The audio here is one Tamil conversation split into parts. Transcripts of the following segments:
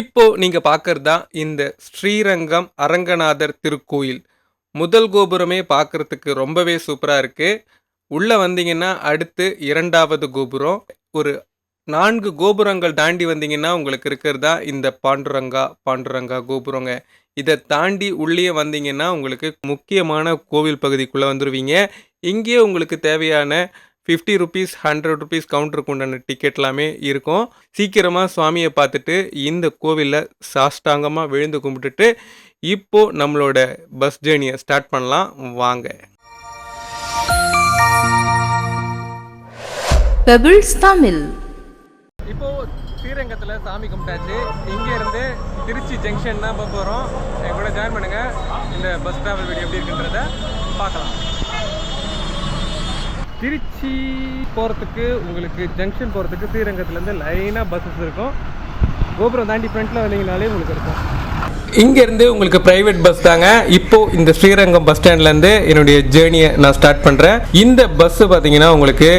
இப்போ நீங்க பார்க்கறது தான் இந்த ஸ்ரீரங்கம் அரங்கநாதர் திருக்கோயில். முதல் கோபுரமே பார்க்கறதுக்கு ரொம்பவே சூப்பராக இருக்கு. உள்ள வந்தீங்கன்னா அடுத்து இரண்டாவது கோபுரம். ஒரு நான்கு கோபுரங்கள் தாண்டி வந்தீங்கன்னா உங்களுக்கு இருக்கிறதா இந்த பாண்டுரங்கா பாண்டுரங்கா கோபுரங்க. இதை தாண்டி உள்ளே வந்தீங்கன்னா உங்களுக்கு முக்கியமான கோவில் பகுதிக்குள்ளே வந்துடுவீங்க இங்கேயே உங்களுக்கு தேவையான ஃபிஃப்டி ருபீஸ் ஹண்ட்ரட் ருபீஸ் கவுண்டருக்கு உண்டான டிக்கெட் எல்லாமே இருக்கும். சீக்கிரமாக சுவாமியை பார்த்துட்டு இந்த கோவிலில் சாஷ்டாங்கமாக விழுந்து கும்பிட்டுட்டு இப்போ நம்மளோட பஸ் ஜேர்னியை ஸ்டார்ட் பண்ணலாம். வாங்க. பெபிள்ஸ் தமிழ் இப்போ ஸ்ரீரங்கத்தில் சாமி கும்பிட்டாச்சு. இங்கே இருந்து திருச்சி ஜங்ஷன் தான் போக போகிறோம் என் கூட ஜாயின் பண்ணுங்க. இந்த பஸ் டிராவல் வீடியோ எப்படி இருக்குன்றத பார்க்கலாம். திருச்சி போகிறதுக்கு உங்களுக்கு ஜங்ஷன் போகிறதுக்கு ஸ்ரீரங்கத்துலேருந்து லைனாக பஸ்ஸஸ் இருக்கும். கோபுரம் தாண்டி ஃப்ரண்ட்டில் வந்தீங்கனாலே உங்களுக்கு இருக்கும். இங்கேருந்து உங்களுக்கு ப்ரைவேட் பஸ் தாங்க. இப்போ இந்த ஸ்ரீரங்கம் பஸ் ஸ்டாண்ட்லேருந்து என்னுடைய ஜேர்னியை நான் ஸ்டார்ட் பண்ணுறேன் இந்த பஸ்ஸு பார்த்தீங்கன்னா உங்களுக்கு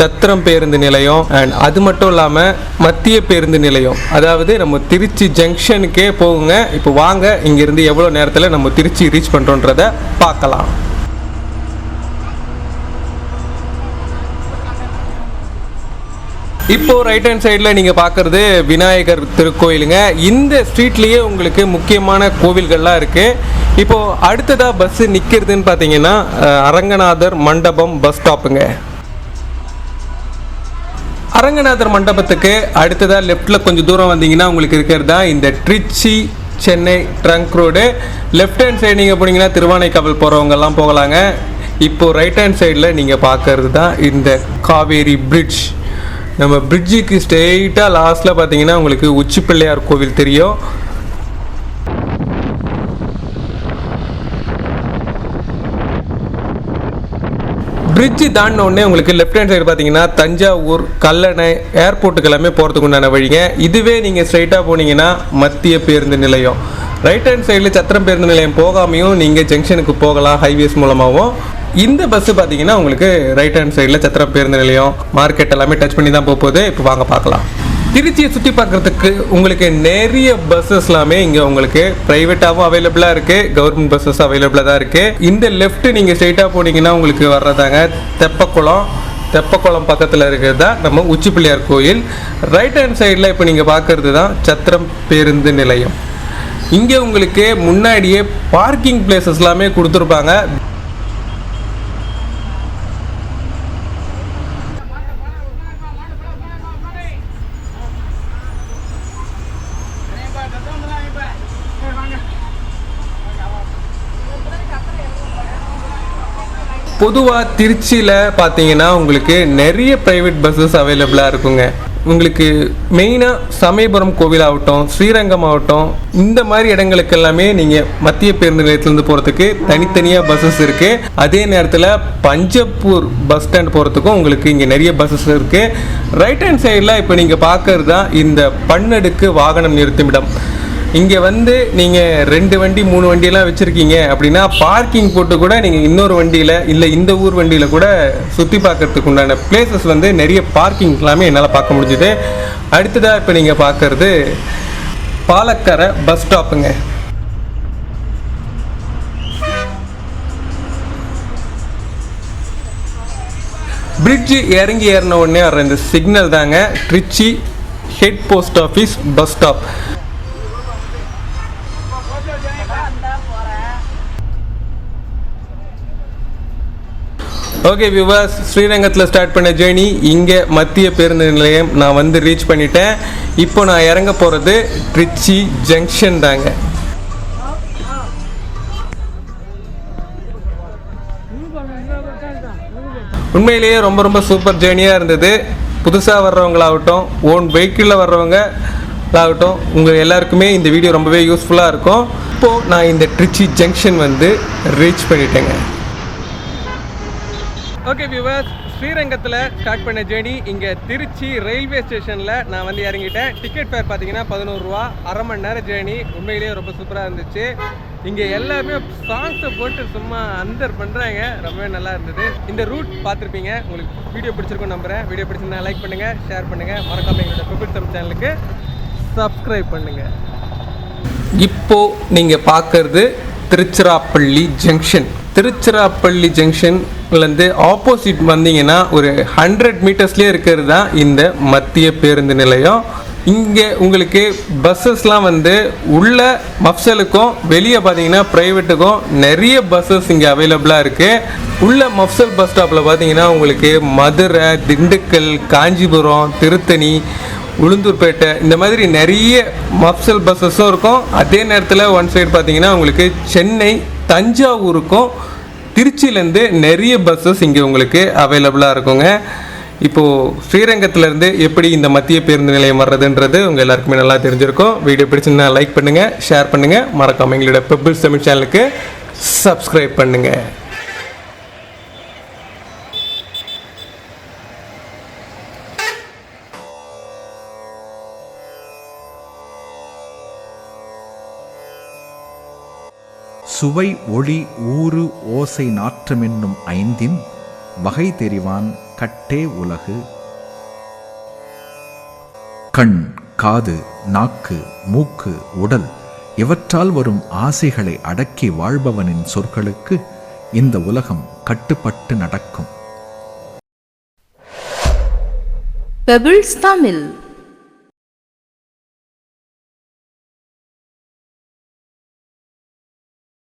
சத்திரம் பேருந்து நிலையம் அண்ட் அது மட்டும் இல்லாமல் மத்திய பேருந்து நிலையம். அதாவது நம்ம திருச்சி ஜங்ஷனுக்கே போகுங்க. இப்போ வாங்க. இங்கேருந்து எவ்வளோ நேரத்தில் நம்ம திருச்சி ரீச் பண்ணுறோன்றத பார்க்கலாம். இப்போ ரைட் ஹேண்ட் சைடில் நீங்கள் பார்க்குறது விநாயகர் திருக்கோயிலுங்க. இந்த ஸ்ட்ரீட்லேயே உங்களுக்கு முக்கியமான கோவில்கள்லாம் இருக்குது இப்போது அடுத்ததாக பஸ்ஸு நிற்கிறதுன்னு பார்த்தீங்கன்னா அரங்கநாதர் மண்டபம் பஸ் ஸ்டாப்புங்க அரங்கநாதர் மண்டபத்துக்கு அடுத்ததாக லெஃப்டில் கொஞ்சம் தூரம் வந்தீங்கன்னா உங்களுக்கு இருக்கிறது தான் இந்த Trichy Chennai trunk road left hand side நீங்கள் போனீங்கன்னா திருவானைக்காவல் போகிறவங்கெல்லாம் போகலாங்க. இப்போது ரைட் ஹேண்ட் சைடில் நீங்கள் பார்க்கறது தான் இந்த காவேரி பிரிட்ஜ் நம்ம பிரிட்ஜுக்கு ஸ்ட்ரெயிட்டாக லாஸ்ட்டில் பார்த்தீங்கன்னா உங்களுக்கு உச்சி பிள்ளையார் கோவில் தெரியும். பிரிட்ஜு தாண்டினோடனே உங்களுக்கு லெஃப்ட் ஹேண்ட் சைடு பார்த்தீங்கன்னா தஞ்சாவூர் கல்லணை ஏர்போர்ட்டுக்கு எல்லாமே போகிறதுக்கு உண்டான வழிங்க. இதுவே நீங்கள் ஸ்ட்ரைட்டாக போனீங்கன்னா மத்திய பேருந்து நிலையம். ரைட் ஹேண்ட் சைடில் சத்திரம் பேருந்து நிலையம் போகாமையும் நீங்கள் ஜங்ஷனுக்கு போகலாம் ஹைவேஸ் மூலமாகவும் இந்த பஸ்ஸு பார்த்தீங்கன்னா உங்களுக்கு ரைட் ஹேண்ட் சைடில் சத்திரம் பேருந்து நிலையம் மார்க்கெட் எல்லாமே டச் பண்ணி தான் போகுது இப்போ வாங்க பார்க்கலாம் திருச்சியை சுற்றி பார்க்குறதுக்கு உங்களுக்கு நிறைய பஸ்ஸஸ் எல்லாமே இங்கே உங்களுக்கு ப்ரைவேட்டாகவும் அவைலபிளாக இருக்குது கவர்மெண்ட் பஸ்ஸஸ் அவைலபிளாக தான் இருக்குது இந்த லெஃப்ட்டு நீங்கள் ஸ்ட்ரெயிட்டாக போனீங்கன்னா உங்களுக்கு வர்றதாங்க தெப்பக்குளம். தெப்பக்குளம் பக்கத்தில் இருக்கிறது தான் நம்ம உச்சி பிள்ளையார் கோயில் ரைட் ஹேண்ட் சைடில் இப்போ நீங்கள் பார்க்குறது தான் சத்திரம் பேருந்து நிலையம். இங்கே உங்களுக்கு முன்னாடியே பார்க்கிங் பிளேசஸ் எல்லாமே கொடுத்துருப்பாங்க. பொதுவாக திருச்சியில் பார்த்தீங்கன்னா உங்களுக்கு நிறைய ப்ரைவேட் பஸ்ஸஸ் அவைலபிளாக இருக்குங்க. உங்களுக்கு மெயினாக சமயபுரம் கோவில் ஆகட்டும் ஸ்ரீரங்கம் ஆகட்டும் இந்த மாதிரி இடங்களுக்கு எல்லாமே நீங்கள் மத்திய பேருந்து நிலையத்துலேருந்து போகிறதுக்கு தனித்தனியாக பஸ்ஸஸ் இருக்குது அதே நேரத்தில் பஞ்சப்பூர் பஸ் ஸ்டாண்ட் போகிறதுக்கும் உங்களுக்கு இங்கே நிறைய பஸ்ஸஸ் இருக்குது ரைட் ஹேண்ட் சைடில் இப்போ நீங்கள் பார்க்கறது தான் இந்த பன்னடுக்கு வாகனம் நிறுத்துமிடம் இங்கே வந்து நீங்கள் ரெண்டு வண்டி மூணு வண்டியெல்லாம் வச்சுருக்கீங்க அப்படின்னா பார்க்கிங் போட்டு கூட நீங்கள் இன்னொரு வண்டியில் இல்லை இந்த ஊர் வண்டியில் கூட சுற்றி பார்க்கறதுக்கு உண்டான பிளேசஸ் வந்து நிறைய பார்க்கிங் எல்லாமே என்னால் பார்க்க முடிஞ்சுது. அடுத்ததாக இப்போ நீங்கள் பார்க்குறது பாலக்கரை பஸ் ஸ்டாப்புங்க பிரிட்ஜு இறங்கி ஏறின உடனே வர்ற இந்த சிக்னல் தாங்க Trichy head post office bus stop okay viewers ஸ்ரீரங்கத்தில் ஸ்டார்ட் பண்ண ஜேர்னி இங்கே மத்திய பேருந்து நிலையம் நான் வந்து ரீச் பண்ணிட்டேன். இப்போ நான் இறங்க போகிறது ட்ரிச்சி ஜங்ஷன் தாங்க. உண்மையிலேயே ரொம்ப ரொம்ப சூப்பர் ஜேர்னியாக இருந்தது. புதுசாக வர்றவங்களாகட்டும் ஓன் வெஹிக்கிளில் வர்றவங்க ஆகட்டும் உங்கள் எல்லாருக்குமே இந்த வீடியோ ரொம்பவே யூஸ்ஃபுல்லாக இருக்கும். இப்போது நான் இந்த ட்ரிச்சி ஜங்ஷன் வந்து ரீச் பண்ணிட்டேங்க. ஓகே வியூவர்ஸ் ஸ்ரீரங்கத்தில் ஸ்டார்ட் பண்ண ஜேர்னி இங்கே திருச்சி ரயில்வே ஸ்டேஷனில் நான் வந்து இறங்கிட்டேன். டிக்கெட் ஃபேர் பார்த்தீங்கன்னா பதினோருவா அரை மணி நேரம் ஜேர்னி உண்மையிலேயே ரொம்ப சூப்பராக இருந்துச்சு. இங்கே எல்லாருமே சாங்ஸை போட்டு சும்மா அந்தர் பண்ணுறாங்க ரொம்பவே நல்லா இருந்தது. இந்த ரூட் பார்த்துருப்பீங்க உங்களுக்கு வீடியோ பிடிச்சிருக்கும் நம்புகிறேன் வீடியோ பிடிச்சிருந்தா லைக் பண்ணுங்கள் ஷேர் பண்ணுங்கள் மறக்காம எங்களோட பெபிள் தம் சேனலுக்கு சப்ஸ்கிரைப் பண்ணுங்கள் இப்போது நீங்கள் பார்க்கறது திருச்சிராப்பள்ளி ஜங்ஷன் திருச்சிராப்பள்ளி வந்து ஆப்போசிட் வந்தீங்கன்னா ஒரு ஹண்ட்ரட் மீட்டர்ஸ்லேயே இருக்கிறது தான் இந்த மத்திய பேருந்து நிலையம். இங்கே உங்களுக்கு பஸ்ஸஸ்லாம் வந்து உள்ள மஃப்சலுக்கும் வெளியே பார்த்தீங்கன்னா ப்ரைவேட்டுக்கும் நிறைய பஸ்ஸஸ் இங்கே அவைலபிளாக இருக்குது உள்ள மஃப்சல் பஸ் ஸ்டாப்பில் பார்த்தீங்கன்னா உங்களுக்கு மதுரை திண்டுக்கல் காஞ்சிபுரம் திருத்தணி உளுந்தூர்பேட்டை இந்த மாதிரி நிறைய மஃப்சல் பஸ்ஸஸும் இருக்கும். அதே நேரத்தில் ஒன் சைடு பார்த்தீங்கன்னா உங்களுக்கு சென்னை தஞ்சாவூருக்கும் திருச்சியிலேருந்து நிறைய பஸ்ஸஸ் இங்கே உங்களுக்கு அவைலபிளாக இருக்குங்க. இப்போது ஸ்ரீரங்கத்துலேருந்து எப்படி இந்த மத்திய பேருந்து நிலையம் வர்றதுன்றது உங்கள் எல்லாருக்குமே நல்லா தெரிஞ்சிருக்கும். வீடியோ பிடிச்சிருந்தா லைக் பண்ணுங்கள் ஷேர் பண்ணுங்கள் மறக்காமல் எங்களோட பெப்பிள்ஸ் தமிழ் சேனலுக்கு சப்ஸ்கிரைப் பண்ணுங்கள் சுவை ஒளி ஊறு ஓசை நாற்றமென்னும் ஐந்தின் வகை தெரிவான் கட்டே உலகு. கண் காது நாக்கு மூக்கு உடல் இவற்றால் வரும் ஆசைகளை அடக்கி வாழ்பவனின் சொற்களுக்கு இந்த உலகம் கட்டுப்பட்டு நடக்கும். பெபிள்ஸ் தமிழ்